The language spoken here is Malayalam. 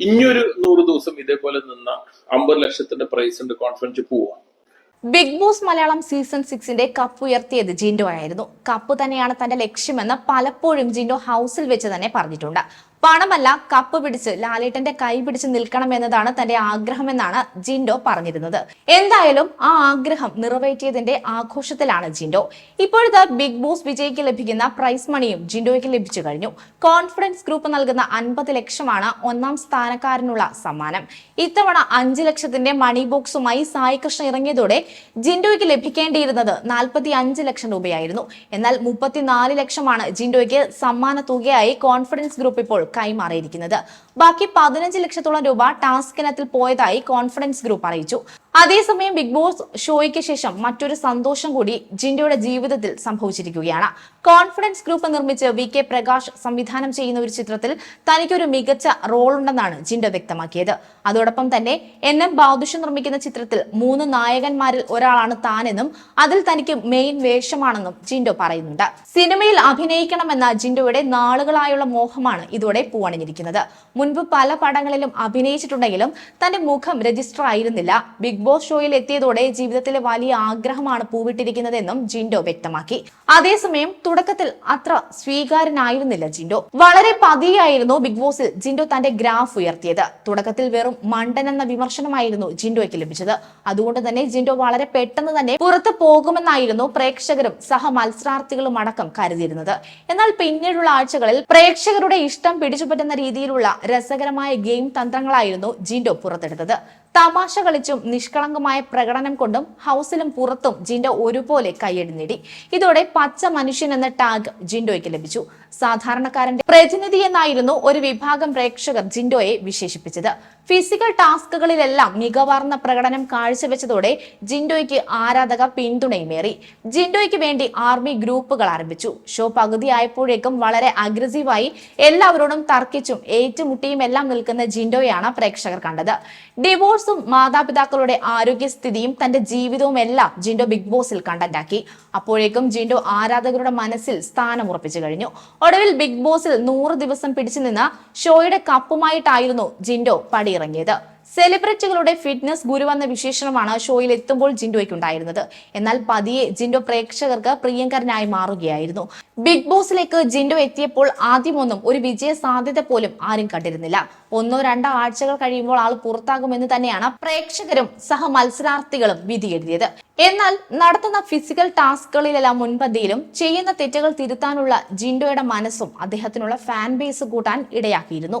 ഇനിയൊരു നൂറ് ദിവസം ഇതേപോലെ നിന്ന അമ്പത് ലക്ഷത്തിന്റെ പ്രൈസ് ഉണ്ട് കോൺഫിഡൻസ് പോവാണ് ബിഗ് ബോസ് മലയാളം സീസൺ സിക്സിന്റെ കപ്പ് ഉയർത്തിയത് ജിൻഡോ ആയിരുന്നു കപ്പ് തന്നെയാണ് തന്റെ ലക്ഷ്യമെന്ന് പലപ്പോഴും ജിൻഡോ ഹൗസിൽ വെച്ച് തന്നെ പറഞ്ഞിട്ടുണ്ട്. പണമല്ല കപ്പ് പിടിച്ച് ലാലേട്ടന്റെ കൈ പിടിച്ച് നിൽക്കണം എന്നതാണ് തന്റെ ആഗ്രഹമെന്നാണ് ജിൻഡോ പറഞ്ഞിരുന്നത്. എന്തായാലും ആ ആഗ്രഹം നിറവേറ്റിയതിന്റെ ആഘോഷത്തിലാണ് ജിൻഡോ. ഇപ്പോഴത്തെ ബിഗ് ബോസ് വിജയിക്ക് ലഭിക്കുന്ന പ്രൈസ് മണിയും ജിൻഡോയ്ക്ക് ലഭിച്ചു കഴിഞ്ഞു. കോൺഫിഡൻസ് ഗ്രൂപ്പ് നൽകുന്ന അൻപത് ലക്ഷമാണ് ഒന്നാം സ്ഥാനക്കാരനുള്ള സമ്മാനം. ഇത്തവണ അഞ്ച് ലക്ഷത്തിന്റെ മണി ബോക്സുമായി സായി കൃഷ്ണ ഇറങ്ങിയതോടെ ജിൻഡോയ്ക്ക് ലഭിക്കേണ്ടിയിരുന്നത് നാൽപ്പത്തി അഞ്ച് ലക്ഷം രൂപയായിരുന്നു. എന്നാൽ മുപ്പത്തിനാല് ലക്ഷമാണ് ജിൻഡോയ്ക്ക് സമ്മാന തുകയായി കോൺഫിഡൻസ് ഗ്രൂപ്പ് ഇപ്പോൾ കൈമാറിയിരിക്കുന്നത് ബാക്കി പതിനഞ്ച് ലക്ഷത്തോളം രൂപ ടാസ്ക് ഇനത്തിൽ പോയതായി കോൺഫിഡൻസ് ഗ്രൂപ്പ് അറിയിച്ചു. അതേസമയം ബിഗ് ബോസ് ഷോയ്ക്ക് ശേഷം മറ്റൊരു സന്തോഷം കൂടി ജിൻഡോയുടെ ജീവിതത്തിൽ സംഭവിച്ചിരിക്കുകയാണ്. കോൺഫിഡൻസ് ഗ്രൂപ്പ് നിർമ്മിച്ച് വി കെ പ്രകാശ് സംവിധാനം ചെയ്യുന്ന ഒരു ചിത്രത്തിൽ തനിക്കൊരു മികച്ച റോൾ ഉണ്ടെന്നാണ് ജിൻഡോ വ്യക്തമാക്കിയത്. അതോടൊപ്പം തന്നെ എൻ എം ബാദുഷ നിർമ്മിക്കുന്ന ചിത്രത്തിൽ മൂന്ന് നായകന്മാരിൽ ഒരാളാണ് താനെന്നും അതിൽ തനിക്ക് മെയിൻ വേഷമാണെന്നും ജിൻഡോ പറയുന്നുണ്ട്. സിനിമയിൽ അഭിനയിക്കണമെന്ന ജിൻഡോയുടെ നാളുകളായുള്ള മോഹമാണ് ഇതോടെ പൂവണിഞ്ഞിരിക്കുന്നത്. മുൻപ് പല പടങ്ങളിലും അഭിനയിച്ചിട്ടുണ്ടെങ്കിലും തന്റെ മുഖം രജിസ്റ്റർ ആയിരുന്നില്ല. ബിഗ് ബോസ് ഷോയിൽ എത്തിയതോടെ ജീവിതത്തിലെ വലിയ ആഗ്രഹമാണ് പൂവിട്ടിരിക്കുന്നതെന്നും ജിൻഡോ വ്യക്തമാക്കി. അതേസമയം തുടക്കത്തിൽ അത്ര സ്വീകാര്യനായിരുന്നില്ല ജിൻഡോ. വളരെ പതിയായിരുന്നു ബിഗ് ബോസിൽ ജിൻഡോ തന്റെ ഗ്രാഫ് ഉയർത്തിയത്. തുടക്കത്തിൽ വെറും മണ്ടൻ എന്ന വിമർശനമായിരുന്നു ജിൻഡോയ്ക്ക് ലഭിച്ചത്. അതുകൊണ്ട് തന്നെ ജിൻഡോ വളരെ പെട്ടെന്ന് തന്നെ പുറത്തു പോകുമെന്നായിരുന്നു പ്രേക്ഷകരും സഹ മത്സരാർത്ഥികളും അടക്കം കരുതിയിരുന്നത്. എന്നാൽ പിന്നീടുള്ള ആഴ്ചകളിൽ പ്രേക്ഷകരുടെ ഇഷ്ടം പിടിച്ചുപറ്റുന്ന രീതിയിലുള്ള രസകരമായ ഗെയിം തന്ത്രങ്ങളായിരുന്നു ജിൻഡോ പുറത്തെടുത്തത്. തമാശ കളിച്ചും നിഷ്കളങ്കമായ പ്രകടനം കൊണ്ടും ഹൗസിലും പുറത്തും ജിൻഡോ ഒരുപോലെ കയ്യടി ഇതോടെ പച്ച മനുഷ്യൻ എന്ന ടാഗ് ജിൻഡോയ്ക്ക് ലഭിച്ചു. സാധാരണക്കാരന്റെ പ്രതിനിധി എന്നായിരുന്നു ഒരു വിഭാഗം പ്രേക്ഷകർ ജിൻഡോയെ വിശേഷിപ്പിച്ചത്. ഫിസിക്കൽ ടാസ്കുകളിലെല്ലാം മികവാർന്ന പ്രകടനം കാഴ്ചവെച്ചതോടെ ജിൻഡോയ്ക്ക് ആരാധക പിന്തുണയുമേറി. ജിൻഡോയ്ക്ക് വേണ്ടി ആർമി ഗ്രൂപ്പുകൾ ആരംഭിച്ചു. ഷോ പകുതിയായപ്പോഴേക്കും വളരെ അഗ്രസീവായി എല്ലാവരോടും തർക്കിച്ചും ഏറ്റുമുട്ടിയും എല്ലാം നിൽക്കുന്ന ജിൻഡോയാണ് പ്രേക്ഷകർ കണ്ടത്. ഡിവോഴ്സും മാതാപിതാക്കളുടെ ആരോഗ്യസ്ഥിതിയും തന്റെ ജീവിതവും എല്ലാം ജിൻഡോ ബിഗ് ബോസിൽ കണ്ടന്റാക്കി. അപ്പോഴേക്കും ജിൻഡോ ആരാധകരുടെ മനസ്സിൽ സ്ഥാനം ഉറപ്പിച്ചു കഴിഞ്ഞു. ഒടുവിൽ ബിഗ് ബോസിൽ നൂറ് ദിവസം പിടിച്ചു നിന്ന ഷോയുടെ കപ്പുമായിട്ടായിരുന്നു ജിൻഡോ പടിയിറങ്ങിയത്. സെലിബ്രിറ്റികളുടെ ഫിറ്റ്നസ് ഗുരുവെന്ന വിശേഷണമാണ് ഷോയിൽ എത്തുമ്പോൾ ജിൻഡോയ്ക്ക് ഉണ്ടായിരുന്നത്. എന്നാൽ പതിയെ ജിൻഡോ പ്രേക്ഷകർക്ക് പ്രിയങ്കരനായി മാറുകയായിരുന്നു. ബിഗ് ബോസിലേക്ക് ജിൻഡോ എത്തിയപ്പോൾ ആദ്യമൊന്നും ഒരു വിജയ സാധ്യത പോലും ആരും കണ്ടിരുന്നില്ല. ഒന്നോ രണ്ടോ ആഴ്ചകൾ കഴിയുമ്പോൾ ആൾ പുറത്താകുമെന്ന് തന്നെയാണ് പ്രേക്ഷകരും സഹ മത്സരാർത്ഥികളും വിധി എഴുതിയത് എന്നാൽ നടത്തുന്ന ഫിസിക്കൽ ടാസ്കുകളിലെല്ലാം മുൻപന്തിയിലും ചെയ്യുന്ന തെറ്റുകൾ തിരുത്താനുള്ള ജിൻഡോയുടെ മനസ്സും അദ്ദേഹത്തിനുള്ള ഫാൻ ബേസ് കൂട്ടാൻ ഇടയാക്കിയിരുന്നു.